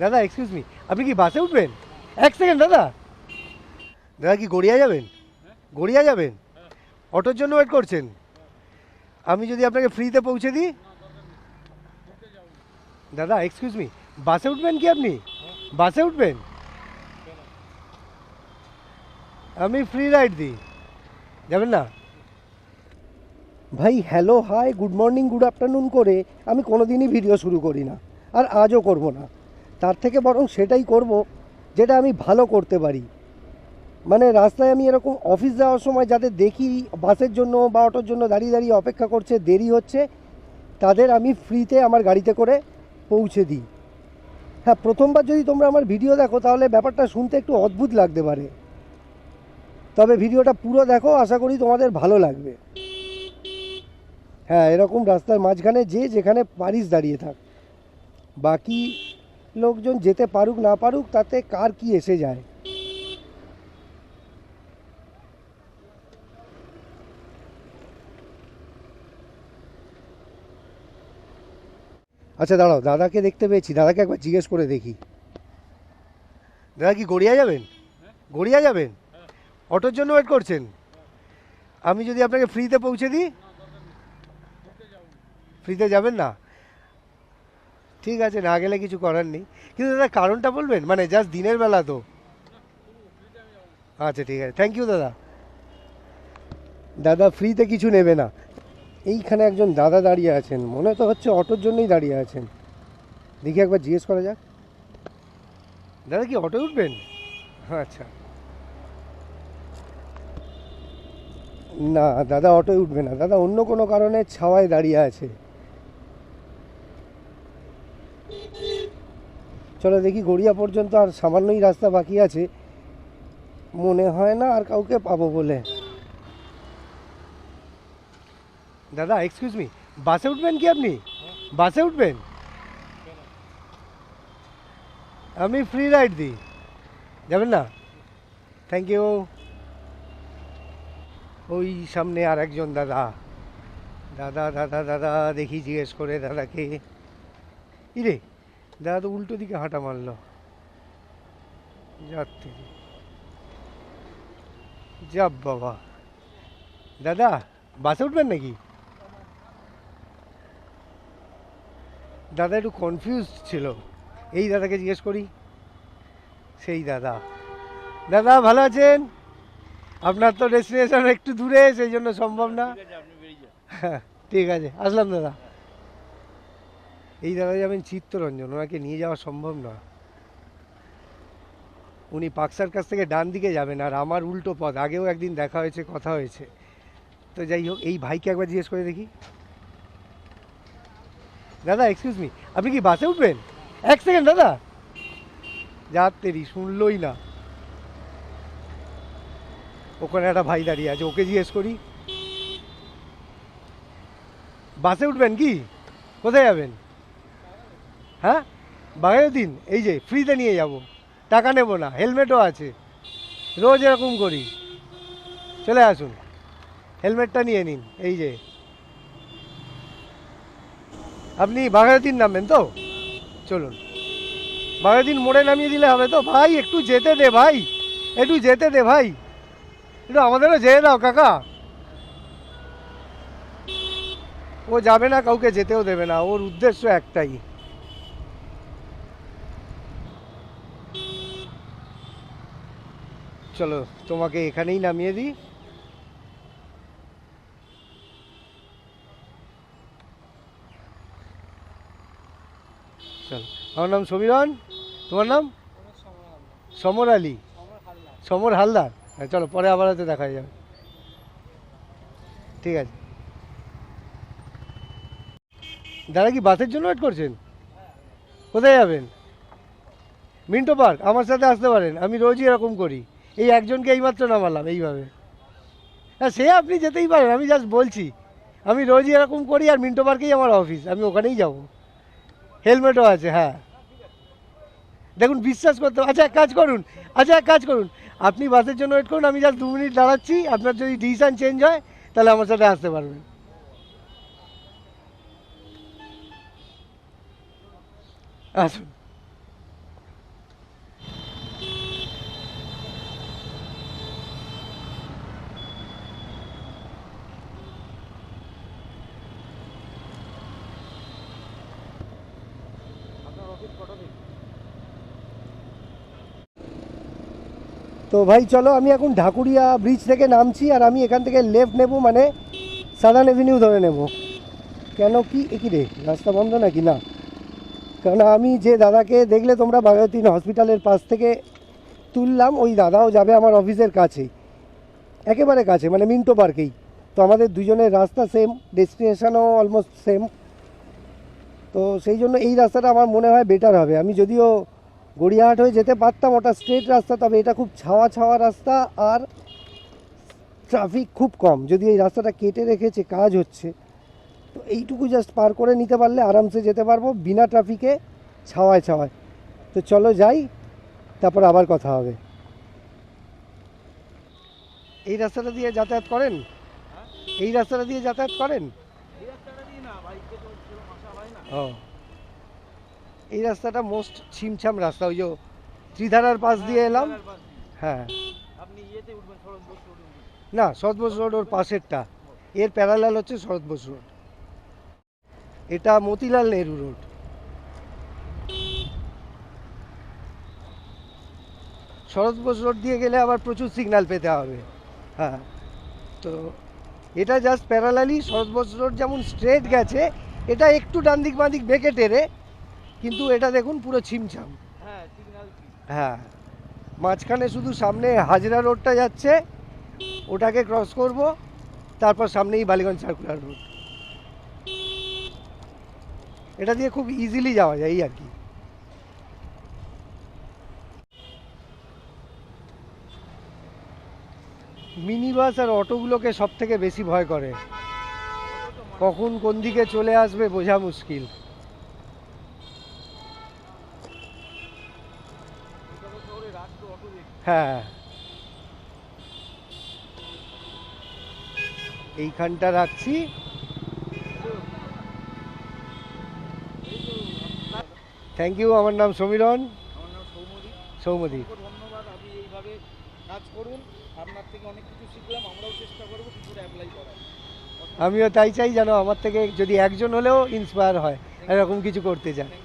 দাদা excuse me আপনি কি বাসে উঠবেন? এক সেকেন্ড দাদা। দাদা, কি গড়িয়া যাবেন? গড়িয়া যাবেন? অটোর জন্য ওয়েট করছেন। আমি যদি আপনাকে ফ্রিতে পৌঁছে দিই। দাদা এক্সকিউজ মি বাসে উঠবেন কি আপনি? বাসে উঠবেন? আমি ফ্রি রাইড দিই। যাবেন না? ভাই hello hi good morning good afternoon করে আমি কোনোদিনই ভিডিও শুরু করি না। আর আজও করব না। তার থেকে বরং সেটাই করব যেটা আমি ভালো করতে পারি। মানে রাস্তায় আমি এরকম অফিস যাওয়ার সময় যাদের দেখি বাসের জন্য বা অটোর জন্য দাঁড়িয়ে দাঁড়িয়ে অপেক্ষা করছে, দেরি হচ্ছে, তাদের আমি ফ্রিতে আমার গাড়িতে করে পৌঁছে দিই। হ্যাঁ প্রথমবার যদি তোমরা আমার ভিডিও দেখো, তাহলে ব্যাপারটা শুনতে একটু অদ্ভুত লাগতে পারে। তবে ভিডিওটা পুরো দেখো, আশা করি তোমাদের ভালো লাগবে। হ্যাঁ এরকম রাস্তার মাঝখানে যে যেখানে পারিস দাঁড়িয়ে থাক। বাকি লোকজন যেতে পারুক, না পারুক, তাতে কার কি এসে যায়? আচ্ছা দাঁড়াও, দাদাকে দেখতে পেয়েছি। দাদাকে একবার জিজ্ঞেস করে দেখি। দাদা কি গড়িয়া যাবেন? গড়িয়া যাবেন? অটোর জন্য ওয়েট করছেন? আমি যদি আপনাকে ফ্রিতে পৌঁছে দিই? ফ্রিতে যাবেন না? ঠিক আছে, না গেলে কিছু করার নেই। কিন্তু দাদা, কারণটা বলবেন? মানে জাস্ট দিনের বেলা তো। আচ্ছা ঠিক আছে। থ্যাংক ইউ দাদা। দাদা ফ্রিতে কিছু নেবে না। এইখানে একজন দাদা দাঁড়িয়ে আছেন। মনে তো হচ্ছে অটোর জন্যই দাঁড়িয়ে আছেন। দেখি একবার জিজ্ঞেস করা যাক। দাদা, কি অটো উঠবেন? আচ্ছা। না, দাদা অটোয় উঠবে না। দাদা, অন্য কোনো কারণে ছাওয়ায় দাঁড়িয়ে আছে। চলো দেখি গড়িয়া পর্যন্ত আর সামান্যই রাস্তা বাকি আছে। মনে হয় না আর কাউকে পাবো বলে। দাদা এক্সকিউজ মি বাসে উঠবেন কি আপনি? বাসে উঠবেন? আমি ফ্রি রাইড দিই। যাবেন না? থ্যাংক ইউ ওই সামনে আর একজন দাদা। দাদা দাদা দাদা, দেখি জিজ্ঞেস করে দাদাকে। ইরে দাদা তো উল্টো দিকে হাঁটা মারলো। যাচ্ছে যা বাবা। দাদা বাসে উঠবেন নাকি? দাদা একটু কনফিউজ ছিল। এই দাদাকে জিজ্ঞেস করি। সেই দাদা। দাদা ভালো আছেন? আপনার তো ডেস্টিনেশন একটু দূরে সেই জন্য সম্ভব না। হ্যাঁ ঠিক আছে আসলাম দাদা। এই দাদা যাবেন চিত্তরঞ্জন, ওনাকে নিয়ে যাওয়া সম্ভব না উনি পাকসার কাছ থেকে ডান দিকে যাবেন, আর আমার উল্টো পথ, আগেও একদিন দেখা হয়েছে, কথা হয়েছে। তো যাই হোক, এই ভাইকে একবার জিজ্ঞেস করে দেখি। দাদা এক্সকিউজ মি আপনি কি বাসে উঠবেন? এক সেকেন্ড দাদা। যাত্রেরই শুনলই না। ওখানে একটা ভাই দাঁড়িয়ে আছে, ওকে জিজ্ঞেস করি। বাসে উঠবেন কি? কোথায় যাবেন? হ্যাঁ? বাঘায়ুদ্দিন এই যে ফ্রিতে নিয়ে যাব। টাকা নেব না, হেলমেটও আছে। রোজ এরকম করি। চলে আসুন। হেলমেটটা নিয়ে নিন, এই যে। আপনি বাঘায়ুদ্দিন নামবেন তো? চলুন। বাঘায়ুদ্দিন মোড়ে নামিয়ে দিলে হবে তো? ভাই, একটু যেতে দে ভাই। একটু যেতে দে ভাই। একটু আমাদেরও যেয়ে দাও, কাকা। ও যাবে না, কাউকে যেতেও দেবে না। ওর উদ্দেশ্য একটাই। চলো, তোমাকে এখানেই নামিয়ে দিই। চলো, আমার নাম সমীরন তোমার নাম? সমর আলী। সমর হালদার। হ্যাঁ চলো, পরে আবার হয়তো দেখা যাবে। ঠিক আছে। দাদা কি বাসের জন্য ওয়েট করছেন? কোথায় যাবেন? মিন্টো পার্ক, আমার সাথে আসতে পারেন, আমি রোজই এরকম করি। এই একজনকে এইমাত্র নামালাম, এইভাবে। হ্যাঁ সে আপনি যেতেই পারেন, আমি জাস্ট বলছি। আমি রোজই এরকম করি আর মিন্টো পার্কেই আমার অফিস আমি ওখানেই যাব। হেলমেটও আছে হ্যাঁ। দেখুন, বিশ্বাস করতে আচ্ছা এক কাজ করুন আচ্ছা এক কাজ করুন। আপনি বাসের জন্য ওয়েট করুন, আমি জাস্ট দু মিনিট দাঁড়াচ্ছি, আপনার যদি ডিসিশান চেঞ্জ হয়, তাহলে আমার সাথে আসতে পারবেন। আসুন। তো ভাই, চলো, আমি এখন ঢাকুরিয়া ব্রিজ থেকে নামছি আর আমি এখান থেকে লেফট নেব মানে সাদার্ন এভিনিউ ধরে নেব। কেন কি? একই রে? রাস্তা বন্ধ নাকি? না। কারণ আমি যে দাদাকে দেখলে তোমরা বাগাতিন হসপিটালের পাশ থেকে তুললাম, ওই দাদাও যাবে আমার অফিসের কাছেই একেবারে কাছে মানে মিন্টো পার্কেই। তো আমাদের দুজনের রাস্তা সেম ডেস্টিনেশানও অলমোস্ট সেম তো সেই জন্য এই রাস্তাটা আমার মনে হয় বেটার হবে। আমি যদিও গড়িয়াহাট হয়ে যেতে পারতাম ওটা স্ট্রেট রাস্তা তবে এটা খুব ছাওয়া ছাওয়া রাস্তা আর ট্রাফিক খুব কম। যদি এই রাস্তাটা কেটে রেখেছে কাজ হচ্ছে। তো এইটুকু জাস্ট পার করে নিতে পারলে আরামসে যেতে পারব বিনা ট্রাফিকে ছাওয়ায় ছাওয়ায় তো চলো যাই তারপর আবার কথা হবে। এই রাস্তাটা দিয়ে যাতায়াত করেন? এই রাস্তাটা দিয়ে যাতায়াত করেন? ও। এই রাস্তাটা মোস্ট ছিমছাম রাস্তা ওই যে ত্রিধারার পাশ দিয়ে এলাম। হ্যাঁ। রোডে উঠবেন না শরৎ বোস রোড ওর পাশেরটা। এর প্যারালাল হচ্ছে শরৎ বোস রোড এটা মতিলাল নেহরু রোড শরৎ বোস রোড দিয়ে গেলে আবার প্রচুর সিগন্যাল পেতে হবে। হ্যাঁ। তো এটা just parallelly Sarat Bose road যেমন স্ট্রেট গেছে এটা একটু ডান দিক বাঁ দিক বেঁকে টেরে কিন্তু এটা দেখুন পুরো ছিমছাম। হ্যাঁ হ্যাঁ। মাঝখানে শুধু সামনে হাজরা রোডটা যাচ্ছে ওটাকে ক্রস করব তারপর সামনেই বালিগঞ্জ সার্কুলার রোড এটা দিয়ে খুব ইজিলি যাওয়া যায় এই আর কি। মিনি বাস আর অটোগুলোকে সব থেকে বেশি ভয় করে। কখন কোন দিকে চলে আসবে বোঝা মুশকিল। হ্যাঁ। এইখানটা রাখছি। থ্যাংক ইউ আমার নাম সমীরন আমার সৌমদী সৌমদী ধন্যবাদ আপনি এইভাবে কাজ করুন। আপনার থেকে অনেক কিছু শিখলাম আমরাও চেষ্টা করব কিছুটা অ্যাপ্লাই করার। আমিও তাই চাই যেন আমার থেকে যদি একজন হলেও ইন্সপায়ার হয় এরকম কিছু করতে চায়। ভেরি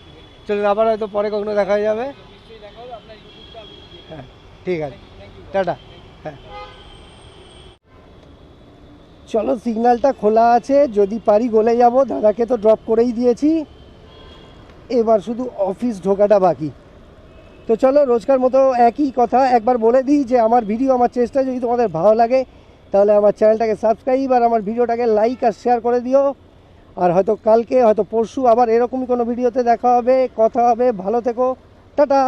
চলুন আবার হয়তো পরে কখনো দেখা যাবে নিশ্চয়ই দেখা হবে আপনার ইউটিউবটা আমি দেখব হ্যাঁ ঠিক আছে। টাটা। হ্যাঁ। চলো, সিগন্যালটা খোলা আছে। যদি পারি গলে যাব। দাদাকে তো ড্রপ করেই দিয়েছি। এবার শুধু অফিস ঢোকাটা বাকি। তো চলো, রোজকার মতো একই কথা। একবার বলে দিই যে, আমার ভিডিও আমার চেষ্টা যদি তোমাদের ভালো লাগে, তাহলে আমার চ্যানেলটাকে সাবস্ক্রাইব আর আমার ভিডিওটাকে লাইক আর শেয়ার করে দিও। আর হয়তো কালকে, হয়তো পরশু আবার এরকমই কোনো ভিডিওতে দেখা হবে, কথা হবে। ভালো থেকো। টাটা।